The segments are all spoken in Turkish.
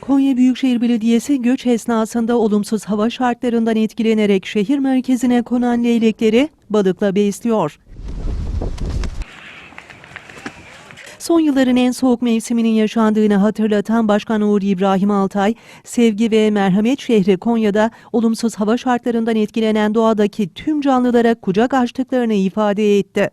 Konya Büyükşehir Belediyesi göç esnasında olumsuz hava şartlarından etkilenerek şehir merkezine konan leylekleri balıkla besliyor. Son yılların en soğuk mevsiminin yaşandığını hatırlatan Başkan Uğur İbrahim Altay, sevgi ve merhamet şehri Konya'da olumsuz hava şartlarından etkilenen doğadaki tüm canlılara kucak açtıklarını ifade etti.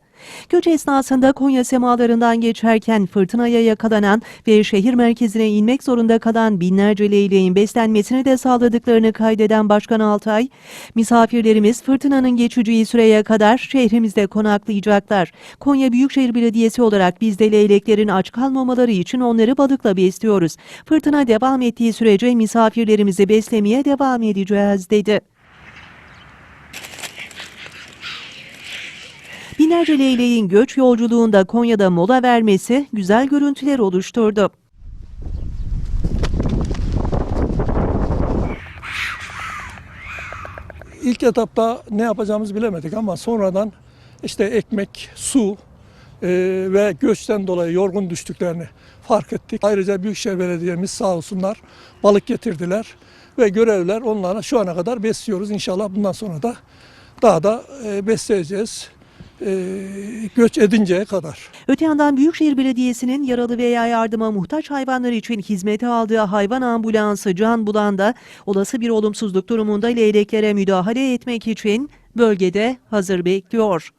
Göç esnasında Konya semalarından geçerken fırtınaya yakalanan ve şehir merkezine inmek zorunda kalan binlerce leyleğin beslenmesini de sağladıklarını kaydeden Başkan Altay, misafirlerimiz fırtınanın geçeceği süreye kadar şehrimizde konaklayacaklar. Konya Büyükşehir Belediyesi olarak biz de leyleklerin aç kalmamaları için onları balıkla besliyoruz. Fırtına devam ettiği sürece misafirlerimizi beslemeye devam edeceğiz dedi. Binlerce leyleğin göç yolculuğunda Konya'da mola vermesi güzel görüntüler oluşturdu. İlk etapta ne yapacağımızı bilemedik ama sonradan işte ekmek, su e, ve göçten dolayı yorgun düştüklerini fark ettik. Ayrıca Büyükşehir Belediye'miz sağ olsunlar balık getirdiler ve görevler onlara şu ana kadar besliyoruz. İnşallah bundan sonra da daha da e, besleyeceğiz göç edinceye kadar. Öte yandan Büyükşehir Belediyesi'nin yaralı veya yardıma muhtaç hayvanlar için hizmete aldığı hayvan ambulansı Can Bulan da olası bir olumsuzluk durumunda leyleklere müdahale etmek için bölgede hazır bekliyor.